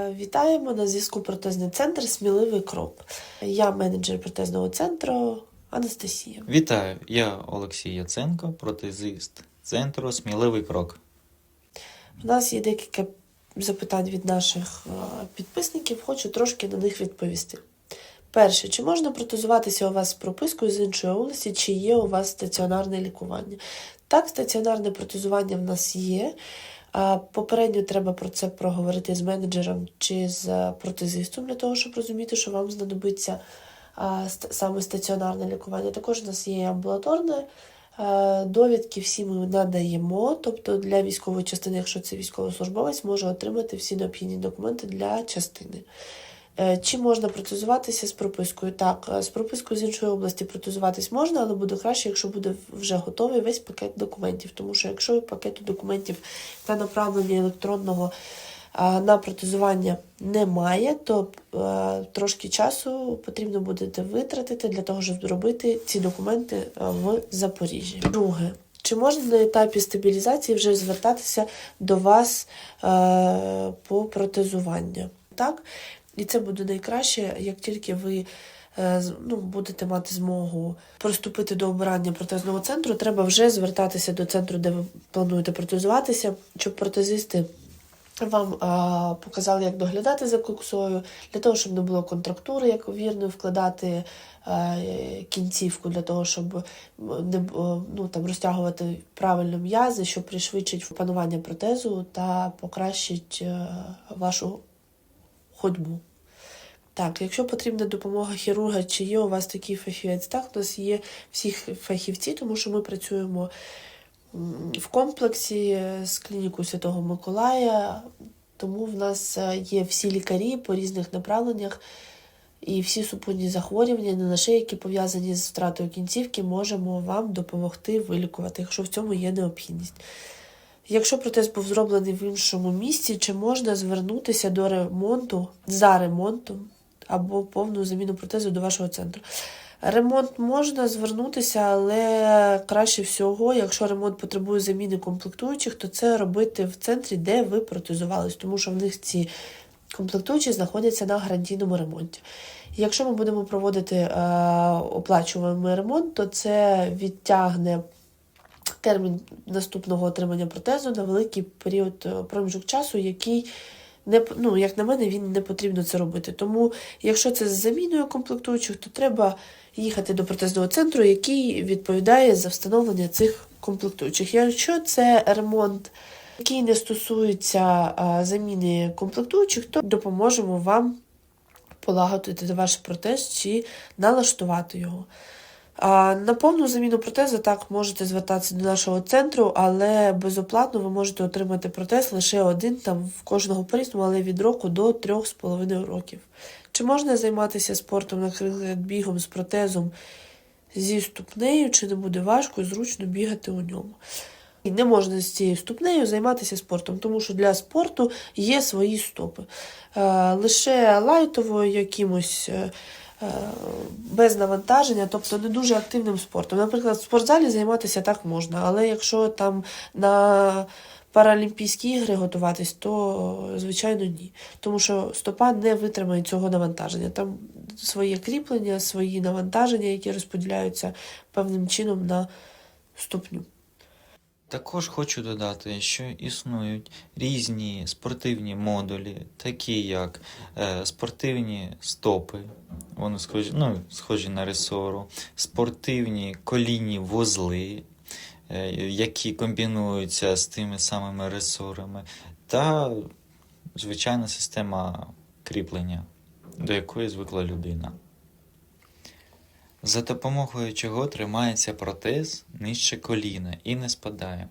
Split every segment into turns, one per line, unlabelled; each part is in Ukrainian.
Вітаємо на зв'язку протезний центр Сміливий крок. Я менеджер протезного центру Анастасія.
Вітаю, я Олексій Яценко, протезист центру Сміливий крок.
У нас є декілька запитань від наших е, підписників, хочу трошки на них відповісти. Перше, чи можна протезуватися у вас з пропискою з іншої області, чи є у вас стаціонарне лікування? Так, стаціонарне протезування в нас є. Попередньо треба про це проговорити з менеджером чи з протезистом для того, щоб розуміти, що вам знадобиться саме стаціонарне лікування. Також у нас є амбулаторне. Довідки всі ми надаємо, тобто для військової частини, якщо це військовослужбовець, може отримати всі необхідні документи для частини. Е, Чи можна протезуватися з пропискою? Так, е, з пропискою з іншої області протезуватись можна, але буде краще, якщо буде вже готовий весь пакет документів. Тому що якщо пакету документів та направлення електронного на протезування немає, то е, трошки часу потрібно буде витратити для того, щоб зробити ці документи е, в Запоріжжі. Друге. Чи можна на етапі стабілізації вже звертатися до вас е, по протезуванню? Так? І це буде найкраще, як тільки ви е, ну, будете мати змогу приступити до обирання протезного центру, треба вже звертатися до центру, де ви плануєте протезуватися, щоб протезисти вам а, показали, як доглядати за куксою, для того, щоб не було контрактури, як вірно вкладати а, е, кінцівку, для того, щоб не ну, там, розтягувати правильно м'язи, що пришвидшить опанування протезу та покращить е, вашу ходьбу. Так, якщо потрібна допомога хірурга, чи є у вас такий фахівець? Так, у нас є всі фахівці, тому що ми працюємо в комплексі з клінікою Святого Миколая, тому в нас е, є всі лікарі по різних направленнях і всі супутні захворювання, не лише які пов'язані з втратою кінцівки, можемо вам допомогти вилікувати, якщо в цьому є необхідність. Якщо протез був зроблений в іншому місці, чи можна звернутися до ремонту за ремонтом або повну заміну протезу до вашого центру? Ремонт можна звернутися, але краще всього, якщо ремонт потребує заміни комплектуючих, то це робити в центрі, де ви протезувались, тому що в них ці комплектуючі знаходяться на гарантійному ремонті. Якщо ми будемо проводити е, оплачуваний ремонт, то це відтягне термін наступного отримання протезу на великий період е, проміжок часу, який не ну, як на мене, він не потрібно це робити. Тому, якщо це з заміною комплектуючих, то треба їхати до протезного центру, який відповідає за встановлення цих комплектуючих. Якщо це ремонт, який не стосується заміни комплектуючих, то допоможемо вам полагодити ваш протез чи налаштувати його. На повну заміну протезу так можете звертатися до нашого центру, але безоплатно ви можете отримати протез лише один там в кожного по-різному, але від року до 3,5 років. Чи можна займатися спортом, наприклад, бігом з протезом зі ступнею, чи не буде важко і зручно бігати у ньому? І не можна з цією ступнею займатися спортом, тому що для спорту є свої стопи. Е, Лише лайтово якимось. Без навантаження, тобто не дуже активним спортом. Наприклад, в спортзалі займатися так можна, але якщо там на Паралімпійські ігри готуватись, то звичайно ні. Тому що стопа не витримає цього навантаження. Там своє кріплення, свої навантаження, які розподіляються певним чином на ступню.
Також хочу додати, що існують різні спортивні модулі, такі як е, спортивні стопи, вони схожі, ну, схожі на ресору, спортивні колінні вузли, е, які комбінуються з тими самими ресорами, та звичайна система кріплення, до якої звикла людина. За допомогою чого тримається протез нижче коліна і не спадає.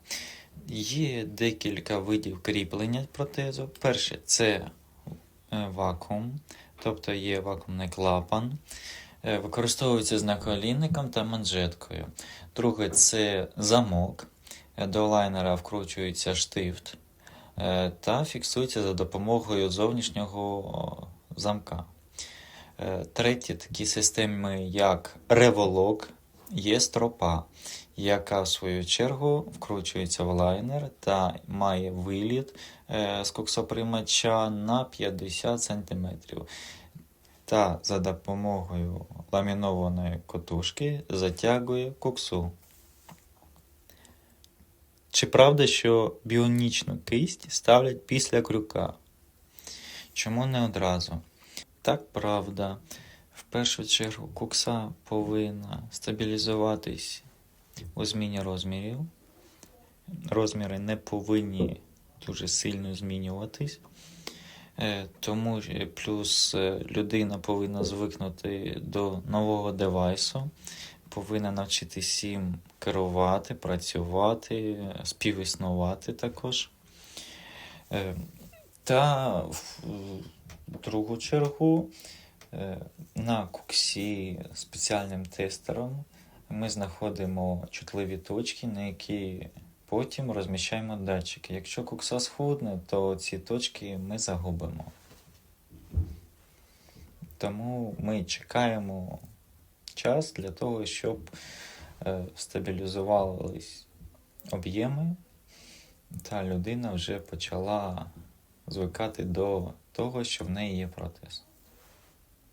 Є декілька видів кріплення протезу. Перше це е, вакуум, тобто є вакуумний клапан. Е, Використовується з наколінником та манжеткою. Друге це замок. Е, До лайнера вкручується штифт та фіксується за допомогою зовнішнього замка. Е, Третє такі системи, як револок, є стропа, яка в свою чергу вкручується в лайнер та має виліт е, з коксоприймача на 50 см. Та за допомогою ламінованої котушки затягує коксу. Чи правда, що біонічну кисть ставлять після крюка? Чому не одразу? Так, правда. В першу чергу кукса повинна стабілізуватись у зміні розмірів. Розміри не повинні дуже сильно змінюватись. Е, Тому плюс е, людина повинна звикнути до нового девайсу, повинна навчитись їм керувати, працювати, е, співіснувати також. Е, Та в другу чергу е, на куксі спеціальним тестером ми знаходимо чутливі точки, на які потім розміщаємо датчики. Якщо кукса схудне, то ці точки ми загубимо. Тому ми чекаємо час для того, щоб е, стабілізувались об'єми, та людина вже почала звикати до того, що в неї є протез.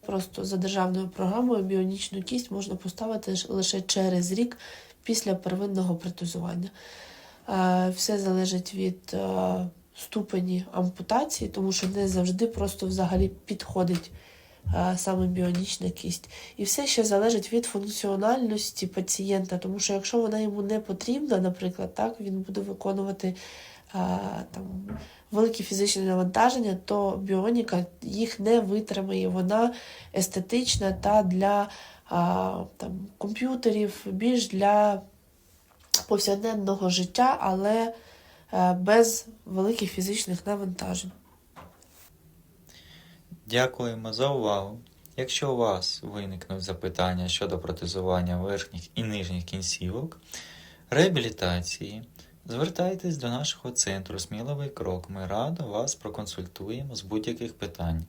Просто за державною програмою біонічну кість можна поставити лише через рік після первинного протезування. Е, Все залежить від е, ступені ампутації, тому що не завжди просто взагалі підходить е, саме біонічна кість. І все ще залежить від функціональності пацієнта, тому що якщо вона йому не потрібна, наприклад, так, він буде виконувати там, великі фізичні навантаження, то біоніка їх не витримає. Вона естетична та для там, комп'ютерів, більш для повсякденного життя, але е, без великих фізичних навантажень.
Дякуємо за увагу. Якщо у вас виникнуть запитання щодо протезування верхніх і нижніх кінцівок, реабілітації, звертайтесь до нашого центру Сміливий крок. Ми радо вас проконсультуємо з будь-яких питань.